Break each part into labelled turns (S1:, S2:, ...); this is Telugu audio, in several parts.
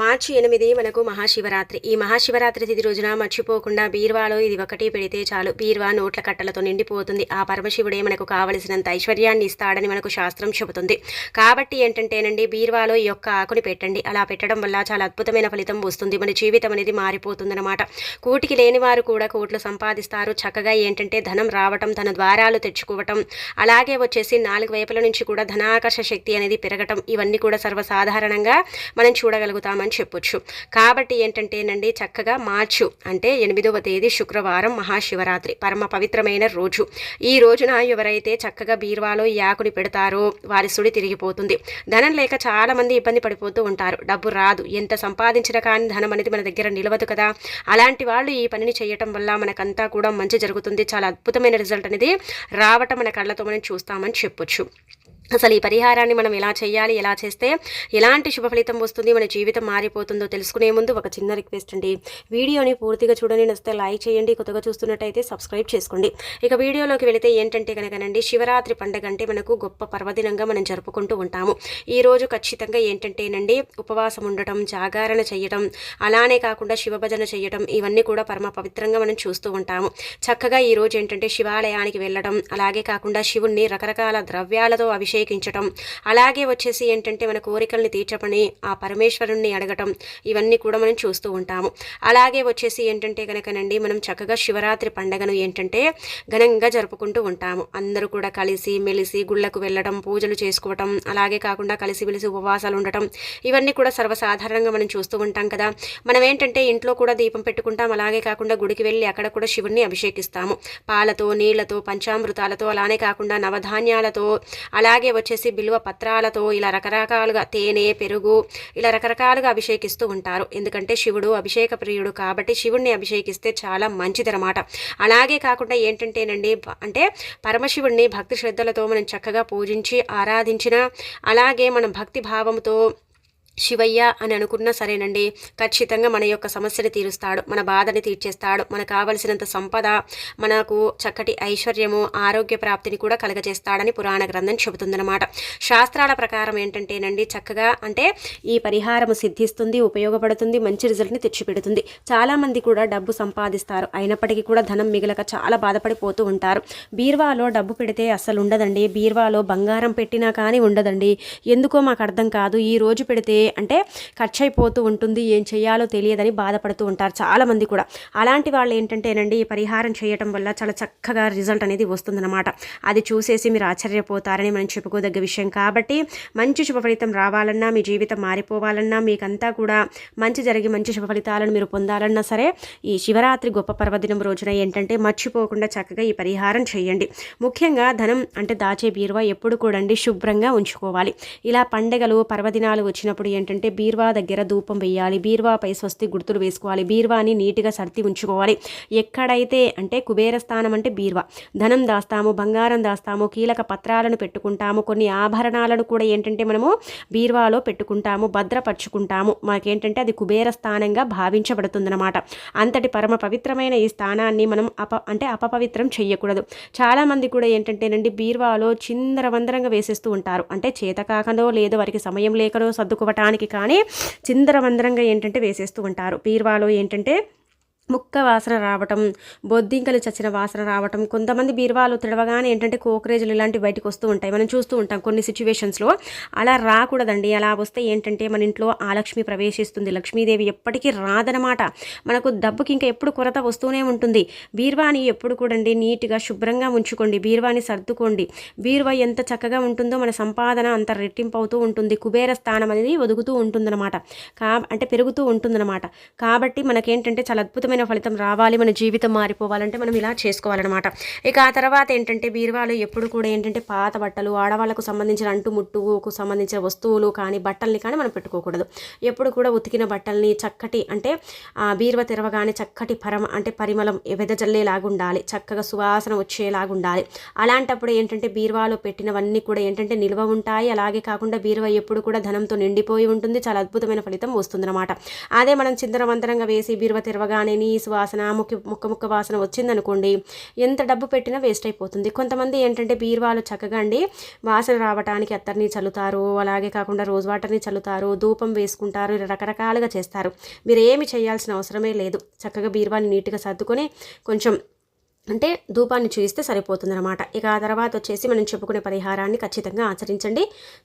S1: మార్చి ఎనిమిది మనకు మహాశివరాత్రి. ఈ మహాశివరాత్రి తిథి రోజున మర్చిపోకుండా బీర్వాలో ఇది ఒకటి పెడితే చాలు. బీర్వా నోట్ల కట్టలతో నిండిపోతుంది. ఆ పరమశివుడే మనకు కావలసినంత ఐశ్వర్యాన్ని ఇస్తాడని మనకు శాస్త్రం చెబుతుంది. కాబట్టి ఏంటంటేనండి బీర్వాలో ఈ యొక్క ఆకుని పెట్టండి. అలా పెట్టడం వల్ల చాలా అద్భుతమైన ఫలితం వస్తుంది. మన జీవితం అనేది మారిపోతుందన్నమాట. కూటికి లేని వారు కూడా కోట్లు సంపాదిస్తారు. చక్కగా ఏంటంటే ధనం రావటం తన ద్వారాలు తెచ్చుకోవటం అలాగే వచ్చేసి నాలుగు వైపుల నుంచి కూడా ధనాకర్ష శక్తి అనేది పెరగటం ఇవన్నీ కూడా సర్వసాధారణంగా మనం చూడగలుగుతామని చెప్పొచ్చు. కాబట్టి ఏంటంటేనండి చక్కగా మార్చు అంటే ఎనిమిదవ తేదీ శుక్రవారం మహాశివరాత్రి పరమ పవిత్రమైన రోజు. ఈ రోజున ఎవరైతే చక్కగా బీరువాలో ఈ ఆకుని పెడతారో వారి సుడి తిరిగిపోతుంది. ధనం లేక చాలా మంది ఇబ్బంది పడిపోతూ ఉంటారు. డబ్బు రాదు. ఎంత సంపాదించినా కానీ ధనం అనేది మన దగ్గర నిలవదు కదా. అలాంటి వాళ్ళు ఈ పనిని చేయటం వల్ల మనకంతా కూడా మంచి జరుగుతుంది. చాలా అద్భుతమైన రిజల్ట్ అనేది రావటం మన కళ్ళతో మనం చూస్తామని చెప్పొచ్చు. అసలు ఈ పరిహారాన్ని మనం ఎలా చేయాలి ఎలా చేస్తే ఎలాంటి శుభ ఫలితం వస్తుంది మన జీవితం మారిపోతుందో తెలుసుకునే ముందు ఒక చిన్న రిక్వెస్ట్ అండి. వీడియోని పూర్తిగా చూడని నచ్చితే లైక్ చేయండి కొత్తగా చూస్తున్నట్టయితే సబ్స్క్రైబ్ చేసుకోండి. ఇక వీడియోలోకి వెళితే ఏంటంటే కనుకనండి శివరాత్రి పండుగ అంటే మనకు గొప్ప పర్వదినంగా మనం జరుపుకుంటూ ఉంటాము. ఈ రోజు ఖచ్చితంగా ఏంటంటేనండి ఉపవాసం ఉండటం జాగారణ చేయటం అలానే కాకుండా శివభజన చేయటం ఇవన్నీ కూడా పరమ పవిత్రంగా మనం చూస్తూ ఉంటాము. చక్కగా ఈ రోజు ఏంటంటే శివాలయానికి వెళ్ళడం అలాగే కాకుండా శివుణ్ణి రకరకాల ద్రవ్యాలతో అభిషేకించటం. అలాగే వచ్చేసి ఏంటంటే మన కోరికల్ని తీర్చమని ఆ పరమేశ్వరుణ్ణి అడగటం ఇవన్నీ కూడా మనం చూస్తూ ఉంటాము. అలాగే వచ్చేసి ఏంటంటే కనుకనండి మనం చక్కగా శివరాత్రి పండగను ఏంటంటే ఘనంగా జరుపుకుంటూ ఉంటాము. అందరూ కూడా కలిసి మెలిసి గుళ్ళకు వెళ్ళడం పూజలు చేసుకోవటం అలాగే కాకుండా కలిసి మెలిసి ఉపవాసాలు ఉండటం ఇవన్నీ కూడా సర్వసాధారణంగా మనం చూస్తూ ఉంటాం కదా. మనం ఏంటంటే ఇంట్లో కూడా దీపం పెట్టుకుంటాం అలాగే కాకుండా గుడికి వెళ్ళి అక్కడ కూడా శివుణ్ణి అభిషేకిస్తాము. పాలతో నీళ్ళతో పంచామృతాలతో అలానే కాకుండా నవధాన్యాలతో అలాగే వచ్చేసి బిల్వ పత్రాలతో ఇలా రకరకాలుగా తేనె పెరుగు ఇలా రకరకాలుగా అభిషేకిస్తూ ఉంటారు. ఎందుకంటే శివుడు అభిషేక ప్రియుడు కాబట్టి శివుణ్ణి అభిషేకిస్తే చాలా మంచిదనమాట అలాగే కాకుండా ఏంటంటేనండి అంటే పరమశివుణ్ణి భక్తి శ్రద్ధలతో మనం చక్కగా పూజించి ఆరాధించిన అలాగే మనం భక్తి భావంతో శివయ్య అని అనుకున్నా సరేనండి. ఖచ్చితంగా మన యొక్క సమస్యని తీరుస్తాడు. మన బాధని తీర్చేస్తాడు. మనకు కావలసినంత సంపద మనకు చక్కటి ఐశ్వర్యము ఆరోగ్య ప్రాప్తిని కూడా కలగజేస్తాడని పురాణ గ్రంథం చెబుతుందన్నమాట. శాస్త్రాల ప్రకారం ఏంటంటేనండి చక్కగా అంటే ఈ పరిహారం సిద్ధిస్తుంది ఉపయోగపడుతుంది మంచి రిజల్ట్ని తెచ్చిపెడుతుంది. చాలామంది కూడా డబ్బు సంపాదిస్తారు. అయినప్పటికీ కూడా ధనం మిగలక చాలా బాధపడిపోతూ ఉంటారు. బీర్వాలో డబ్బు పెడితే అస్సలు ఉండదండి. బీర్వాలో బంగారం పెట్టినా కానీ ఉండదండి. ఎందుకో మాకు అర్థం కాదు. ఈ రోజు పెడితే అంటే ఖర్చు అయిపోతూ ఉంటుంది ఏం చేయాలో తెలియదని బాధపడుతూ ఉంటారు చాలామంది కూడా. అలాంటి వాళ్ళు ఏంటంటేనండి ఈ పరిహారం చేయటం వల్ల చాలా చక్కగా రిజల్ట్ అనేది వస్తుందన్నమాట. అది చూసేసి మీరు ఆశ్చర్యపోతారని మనం చెప్పుకోదగ్గ విషయం. కాబట్టి మంచి శుభ ఫలితం రావాలన్నా మీ జీవితం మారిపోవాలన్నా మీకంతా కూడా మంచి జరిగి మంచి శుభ ఫలితాలను మీరు పొందాలన్నా సరే ఈ శివరాత్రి గొప్ప పర్వదినం రోజున ఏంటంటే మర్చిపోకుండా చక్కగా ఈ పరిహారం చేయండి. ముఖ్యంగా ధనం అంటే దాచే బీరువా ఎప్పుడు కూడా శుభ్రంగా ఉంచుకోవాలి. ఇలా పండగలు పర్వదినాలు వచ్చినప్పుడు ఏంటంటే బీర్వా దగ్గర ధూపం వేయాలి బీర్వాపై స్వస్తి గుర్తులు వేసుకోవాలి బీర్వాని నీట్గా సర్ది ఉంచుకోవాలి. ఎక్కడైతే అంటే కుబేర స్థానం అంటే బీర్వా. ధనం దాస్తాము బంగారం దాస్తాము కీలక పత్రాలను పెట్టుకుంటాము కొన్ని ఆభరణాలను కూడా ఏంటంటే మనము బీర్వాలో పెట్టుకుంటాము భద్రపరుచుకుంటాము. మాకేంటంటే అది కుబేర స్థానంగా భావించబడుతుందన్నమాట. అంతటి పరమ పవిత్రమైన ఈ స్థానాన్ని మనం అప అంటే అపపవిత్రం చేయకూడదు చాలామంది కూడా ఏంటంటేనండి బీర్వాలో చిందరవందరంగా వేసేస్తూ ఉంటారు. అంటే చేతకాకనో లేదో వారికి సమయం లేకనో సర్దుకోవటానికి కానీ చిందరవందరంగా ఏంటంటే వేసేస్తూ ఉంటారు. బీరువాలో ఏంటంటే ముక్క వాసన రావటం బొద్దింకలు చచ్చిన వాసన రావటం కొంతమంది బీరువాలు తిడవగానే ఏంటంటే కోకరేజులు ఇలాంటివి బయటకు వస్తూ ఉంటాయి. మనం చూస్తూ ఉంటాం కొన్ని సిచ్యువేషన్స్లో అలా రాకూడదండి. అలా వస్తే ఏంటంటే మన ఇంట్లో ఆ లక్ష్మి ప్రవేశిస్తుంది. లక్ష్మీదేవి ఎప్పటికీ రాదనమాట మనకు డబ్బుకి ఇంకా ఎప్పుడు కొరత వస్తూనే ఉంటుంది. బీరువాని ఎప్పుడు కూడండి నీట్గా శుభ్రంగా ఉంచుకోండి. బీరువాని సర్దుకోండి. బీరువా ఎంత చక్కగా ఉంటుందో మన సంపాదన అంత రెట్టింపు అవుతూ ఉంటుంది. కుబేర స్థానం అనేది ఒదుగుతూ ఉంటుందన్నమాట. కా అంటే పెరుగుతూ ఉంటుందన్నమాట. కాబట్టి మనకేంటంటే చాలా అద్భుతమైన ఫలితం రావాలి మన జీవితం మారిపోవాలంటే మనం ఇలా చేసుకోవాలన్నమాట. ఇక ఆ తర్వాత ఏంటంటే బీరువాలు ఎప్పుడు కూడా ఏంటంటే పాత బట్టలు ఆడవాళ్ళకు సంబంధించిన అంటుముట్టుకు సంబంధించిన వస్తువులు కానీ బట్టల్ని కానీ మనం పెట్టుకోకూడదు. ఎప్పుడు కూడా ఉతికిన బట్టల్ని చక్కటి అంటే బీరువ బీరువా తెరవగానే చక్కటి పరమ అంటే పరిమళం వెదజల్లేలాగా ఉండాలి చక్కగా సువాసన వచ్చేలాగా ఉండాలి అలాంటప్పుడు ఏంటంటే బీరువాలో పెట్టినవన్నీ కూడా ఏంటంటే నిల్వ ఉంటాయి. అలాగే కాకుండా బీరువా ఎప్పుడు కూడా ధనంతో నిండిపోయి ఉంటుంది. చాలా అద్భుతమైన ఫలితం వస్తుందన్నమాట. అదే మనం చిందరవంతరంగా వేసి బీరువా తెరవగానే నీస్ వాసన ముక్కి ముక్క ముక్క వాసన వచ్చిందనుకోండి ఎంత డబ్బు పెట్టినా వేస్ట్ అయిపోతుంది. కొంతమంది ఏంటంటే బీరువాలు చక్కగా అండి వాసన రావడానికి అత్తర్ని చల్లుతారు అలాగే కాకుండా రోజ్ వాటర్ని చల్లుతారు ధూపం వేసుకుంటారు ఇలా రకరకాలుగా చేస్తారు. మీరు ఏమి చేయాల్సిన అవసరమే లేదు. చక్కగా బీరువాని నీట్గా సర్దుకొని కొంచెం అంటే ధూపాన్ని చూయిస్తే సరిపోతుందన్నమాట. ఇక ఆ తర్వాత వచ్చేసి మనం చెప్పుకునే పరిహారాన్ని ఖచ్చితంగా ఆచరించండి.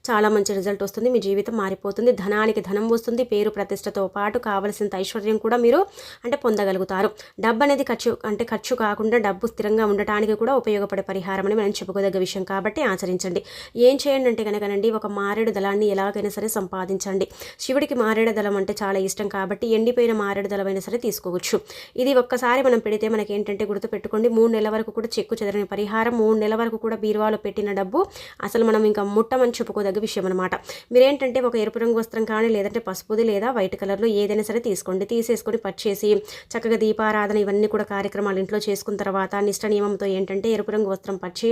S1: చాలా మంచి రిజల్ట్ వస్తుంది. మీ జీవితం మారిపోతుంది. ధనానికి ధనం వస్తుంది. పేరు ప్రతిష్టతో పాటు కావలసినంత ఐశ్వర్యం కూడా మీరు అంటే పొందగలుగుతారు. డబ్బు అనేది ఖర్చు అంటే ఖర్చు కాకుండా డబ్బు స్థిరంగా ఉండటానికి కూడా ఉపయోగపడే పరిహారం అని మనం చెప్పుకోదగ్గ విషయం కాబట్టి ఆచరించండి. ఏం చేయండి అంటే కనుకనండి ఒక మారేడు దళాన్ని ఎలాగైనా సరే సంపాదించండి. శివుడికి మారేడు దళం అంటే చాలా ఇష్టం కాబట్టి ఎండిపోయిన మారేడు దళమైనా సరే తీసుకోవచ్చు. ఇది ఒక్కసారి మనం పెడితే మనకి ఏంటంటే గుర్తు పెట్టుకోండి మూడు నెలల వరకు కూడా చెక్కు చెదరని పరిహారం మూడు నెలల వరకు కూడా బీరువాలో పెట్టిన డబ్బు అసలు మనం ఇంకా ముట్టమని చెప్పుకోదగ్గ విషయం అనమాట మీరేంటంటే ఒక ఎరుపు రంగు వస్త్రం కానీ లేదంటే పసుపుది లేదా వైట్ కలర్లో ఏదైనా సరే తీసుకోండి. తీసేసుకొని పచ్చేసి చక్కగా దీపారాధన ఇవన్నీ కూడా కార్యక్రమాలు ఇంట్లో చేసుకున్న తర్వాత నిష్ట నియమంతో ఏంటంటే ఎరుపు రంగు వస్త్రం పచ్చి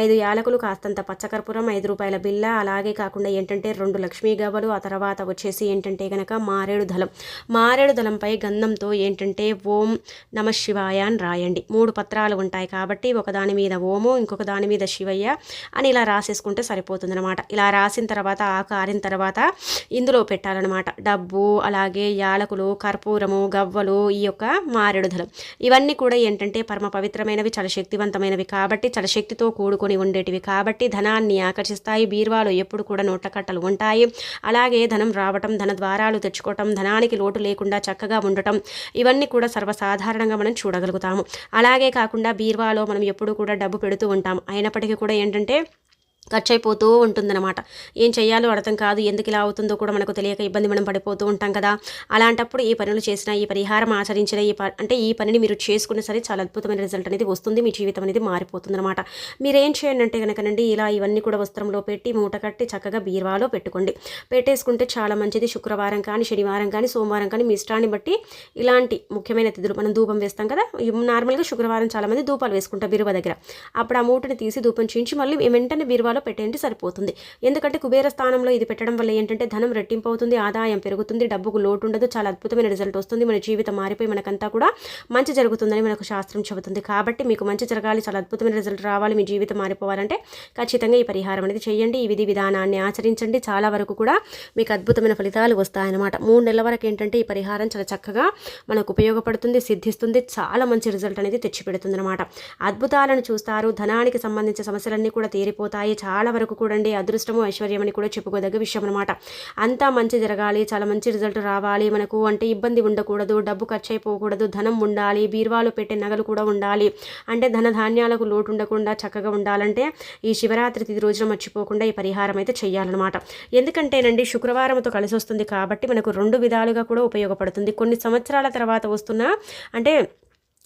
S1: ఐదు యాలకులు కాస్తంత పచ్చకర్పూరం ఐదు రూపాయల బిల్ల అలాగే కాకుండా ఏంటంటే రెండు లక్ష్మీ గవ్వలు ఆ తర్వాత వచ్చేసి ఏంటంటే కనుక మారేడు దళం. మారేడు దళంపై గంధంతో ఏంటంటే ఓం నమ శివాయ అని రాయండి. మూడు పత్రాలు ఉంటాయి కాబట్టి ఒకదాని మీద ఓము ఇంకొక దాని మీద శివయ్య అని ఇలా రాసేసుకుంటే సరిపోతుందన్నమాట. ఇలా రాసిన తర్వాత ఆకు ఆరిన తర్వాత ఇందులో పెట్టాలన్నమాట. డబ్బు అలాగే యాలకులు కర్పూరము గవ్వలు ఈ యొక్క మారెడుదలు. ఇవన్నీ కూడా ఏంటంటే పరమ పవిత్రమైనవి చాలా శక్తివంతమైనవి కాబట్టి చాలా శక్తితో కూడుకొని ఉండేటివి కాబట్టి ధనాన్ని ఆకర్షిస్తాయి. బీరువాలు ఎప్పుడు కూడా నోట్ల కట్టలు ఉంటాయి. అలాగే ధనం రావటం ధన ద్వారాలు తెచ్చుకోవటం ధనానికి లోటు లేకుండా చక్కగా ఉండటం ఇవన్నీ కూడా సర్వసాధారణంగా మనం చూడగలుగుతాము. అలాగే కాకుండా బీర్వాలో మనం ఎప్పుడూ కూడా డబ్బు పెడుతూ ఉంటాం. అయినప్పటికీ కూడా ఏంటంటే ఖర్చు అయిపోతూ ఉంటుందన్నమాట. ఏం చేయాలో అర్థం కాదు ఎందుకు ఇలా అవుతుందో కూడా మనకు తెలియక ఇబ్బంది మనం పడిపోతూ ఉంటాం కదా. అలాంటప్పుడు ఈ పనులు చేసిన ఈ పరిహారం ఆచరించిన ఈ అంటే ఈ పనిని మీరు చేసుకున్న సరే చాలా అద్భుతమైన రిజల్ట్ అనేది వస్తుంది. మీ జీవితం అనేది మారిపోతుందన్నమాట. మీరు ఏం చేయండి అంటే కనుకనండి ఇలా ఇవన్నీ కూడా వస్త్రంలో పెట్టి మూట కట్టి చక్కగా బీరువాలో పెట్టుకోండి. పెట్టేసుకుంటే చాలా మంచిది. శుక్రవారం కానీ శనివారం కానీ సోమవారం కానీ మీ ఇష్టాన్ని బట్టి ఇలాంటి ముఖ్యమైన తిథులు మనం ధూపం వేస్తాం కదా. నార్మల్గా శుక్రవారం చాలామంది ధూపాలు వేసుకుంటాం బీరువా దగ్గర. అప్పుడు ఆ మూటని తీసి ధూపం చేయించి మళ్ళీ వెంటనే బీరువా బీరువాలో పెట్టేయండి సరిపోతుంది. ఎందుకంటే కుబేర స్థానంలో ఇది పెట్టడం వల్ల ఏంటంటే ధనం రెట్టింపు అవుతుంది ఆదాయం పెరుగుతుంది డబ్బుకు లోటు ఉండదు చాలా అద్భుతమైన రిజల్ట్ వస్తుంది. మన జీవితం మారిపోయి మనకంతా కూడా మంచి జరుగుతుందని మనకు శాస్త్రం చెబుతుంది. కాబట్టి మీకు మంచి జరగాలి చాలా అద్భుతమైన రిజల్ట్ రావాలి మీ జీవితం మారిపోవాలంటే ఖచ్చితంగా ఈ పరిహారం అనేది చేయండి. ఈ విధి విధానాన్ని ఆచరించండి. చాలా వరకు కూడా మీకు అద్భుతమైన ఫలితాలు వస్తాయన్నమాట. మూడు నెలల వరకు ఏంటంటే ఈ పరిహారం చాలా చక్కగా మనకు ఉపయోగపడుతుంది సిద్ధిస్తుంది చాలా మంచి రిజల్ట్ అనేది తెచ్చిపెడుతుంది అనమాట అద్భుతాలను చూస్తారు ధనానికి సంబంధించిన సమస్యలన్నీ కూడా తీరిపోతాయి చాలా వరకు కూడండి అదృష్టము ఐశ్వర్యం అని కూడా చెప్పుకోదగ్గ విషయం అనమాట అంతా మంచి జరగాలి చాలా మంచి రిజల్ట్ రావాలి. మనకు అంటే ఇబ్బంది ఉండకూడదు డబ్బు ఖర్చు అయిపోకూడదు ధనం ఉండాలి బీరువాలో పెట్టే నగలు కూడా ఉండాలి. అంటే ధన ధాన్యాలకు లోటు ఉండకుండా చక్కగా ఉండాలంటే ఈ శివరాత్రి తిది రోజున మర్చిపోకుండా ఈ పరిహారం అయితే చేయాలన్నమాట ఎందుకంటేనండి శుక్రవారంతో కలిసి వస్తుంది కాబట్టి మనకు రెండు విధాలుగా కూడా ఉపయోగపడుతుంది. కొన్ని సంవత్సరాల తర్వాత వస్తున్న అంటే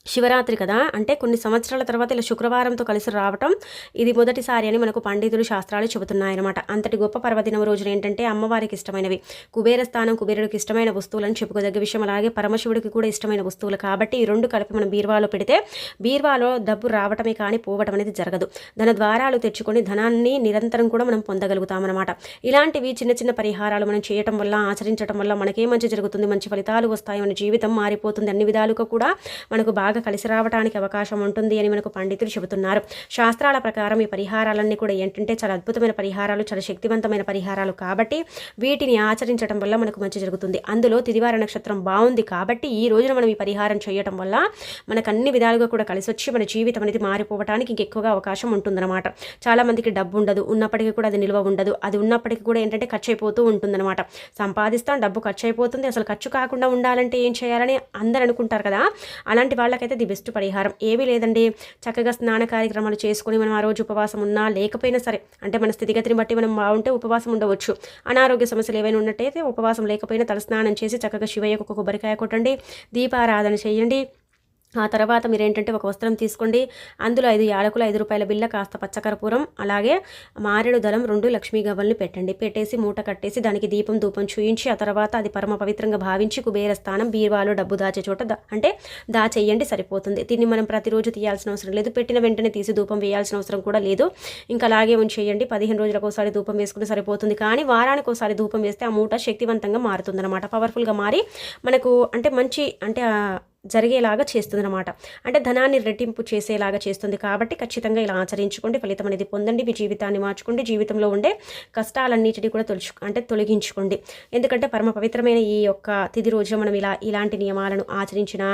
S1: శివరాత్రి కదా? అంటే కొన్ని సంవత్సరాల తర్వాత ఇలా శుక్రవారంతో కలిసి రావటం ఇది మొదటిసారి అని మనకు పండితులు శాస్త్రాలు చెబుతున్నాయన్నమాట. అంతటి గొప్ప పర్వదినం రోజున ఏంటంటే అమ్మవారికి ఇష్టమైనవి. కుబేర స్థానం కుబేరుడికి ఇష్టమైన వస్తువులను చెప్పుకోదగ్గ విషయం. అలాగే పరమశివుడికి కూడా ఇష్టమైన వస్తువులు. కాబట్టి ఈ రెండు కలిపి మనం బీర్వాలో పెడితే బీర్వాలో డబ్బు రావటమే కానీ పోవటం అనేది జరగదు. ధన ద్వారాలు తెచ్చుకొని ధనాన్ని నిరంతరం కూడా మనం పొందగలుగుతామన్నమాట. ఇలాంటివి చిన్న చిన్న పరిహారాలు మనం చేయటం వల్ల ఆచరించడం వల్ల మనకే మంచి జరుగుతుంది? మంచి ఫలితాలు వస్తాయి. మన జీవితం మారిపోతుంది. అన్ని విధాలుగా కూడా మనకు బాగా బాగా కలిసి రావడానికి అవకాశం ఉంటుంది అని మనకు పండితులు చెబుతున్నారు. శాస్త్రాల ప్రకారం ఈ పరిహారాలన్నీ కూడా ఏంటంటే చాలా అద్భుతమైన పరిహారాలు చాలా శక్తివంతమైన పరిహారాలు కాబట్టి వీటిని ఆచరించడం వల్ల మనకు మంచి జరుగుతుంది. అందులో తిదివార నక్షత్రం బాగుంది కాబట్టి ఈ రోజున మనం ఈ పరిహారం చేయటం వల్ల మనకు అన్ని విధాలుగా కూడా కలిసి వచ్చి మన జీవితం అనేది మారిపోవడానికి ఇంకెక్కువగా అవకాశం ఉంటుందన్నమాట. చాలా మందికి డబ్బు ఉండదు ఉన్నప్పటికీ కూడా అది నిల్వ ఉండదు. అది ఉన్నప్పటికీ కూడా ఏంటంటే ఖర్చు అయిపోతూ ఉంటుందన్నమాట. సంపాదిస్తాం డబ్బు ఖర్చు అయిపోతుంది అసలు ఖర్చు కాకుండా ఉండాలంటే ఏం చేయాలని అందరు అనుకుంటారు కదా. అలాంటి వాళ్ళకైతే అయితే ది బెస్ట్ పరిహారం. ఏమీ లేదండి. చక్కగా స్నాన కార్యక్రమాలు చేసుకుని మనం ఆ రోజు ఉపవాసం ఉన్నా లేకపోయినా సరే అంటే మన స్థితిగతిని బట్టి మనం బాగుంటే ఉపవాసం ఉండవచ్చు. అనారోగ్య సమస్యలు ఏమైనా ఉన్నట్టయితే ఉపవాసం లేకపోయినా తలస్నానం చేసి చక్కగా శివయ్యకు ఒక కొబ్బరికాయ కొట్టండి. దీపారాధన చేయండి. ఆ తర్వాత మీరు ఏంటంటే ఒక వస్త్రం తీసుకోండి. అందులో ఐదు యాలకులు ఐదు రూపాయల బిల్ల కాస్త పచ్చకర్పూరం అలాగే మారేడు దళం రెండు లక్ష్మీ గవ్వల్ని పెట్టండి. పెట్టేసి మూట కట్టేసి దానికి దీపం ధూపం చూయించి ఆ తర్వాత అది పరమ పవిత్రంగా భావించి కుబేర స్థానం బీరువాలో డబ్బు దాచే చోట అంటే దాచేయండి సరిపోతుంది. దీన్ని మనం ప్రతిరోజు తీయాల్సిన అవసరం లేదు. పెట్టిన వెంటనే తీసి ధూపం వేయాల్సిన అవసరం కూడా లేదు. ఇంకా అలాగే ఉంచేయండి. పదిహేను రోజులకు ఒకసారి ధూపం వేసుకుంటే సరిపోతుంది. కానీ వారానికి ఒకసారి ధూపం వేస్తే ఆ మూట శక్తివంతంగా మారుతుందన్నమాట. పవర్ఫుల్గా మారి మనకు అంటే మంచి అంటే జరిగేలాగా చేస్తుంది అనమాట అంటే ధనాన్ని రెట్టింపు చేసేలాగా చేస్తుంది కాబట్టి ఖచ్చితంగా ఇలా ఆచరించుకోండి ఫలితం అనేది పొందండి మీ జీవితాన్ని మార్చుకోండి జీవితంలో ఉండే కష్టాలన్నిటిని కూడా తొలుచు అంటే తొలగించుకోండి. ఎందుకంటే పరమ పవిత్రమైన ఈ యొక్క తిది రోజు మనం ఇలా ఇలాంటి నియమాలను ఆచరించిన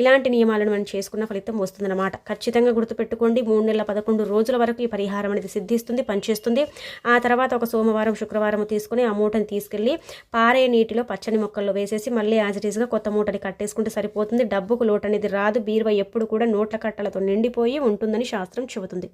S1: ఇలాంటి నియమాలను మనం చేసుకున్న ఫలితం వస్తుందన్నమాట. ఖచ్చితంగా గుర్తుపెట్టుకోండి మూడు నెలల పదకొండు రోజుల వరకు ఈ పరిహారం అనేది సిద్ధిస్తుంది పనిచేస్తుంది. ఆ తర్వాత ఒక సోమవారం శుక్రవారం తీసుకుని ఆ మూటని తీసుకెళ్ళి పారే నీటిలో పచ్చని మొక్కల్లో వేసేసి మళ్ళీ యాజ్ ఇట్ కొత్త మూటని కట్టేసుకుంటే సరిపోతుంది. డబ్బుకు లోటనేది రాదు. బీరువా ఎప్పుడు కూడా నోట్ల కట్టలతో నిండిపోయి ఉంటుందని శాస్త్రం చెబుతుంది.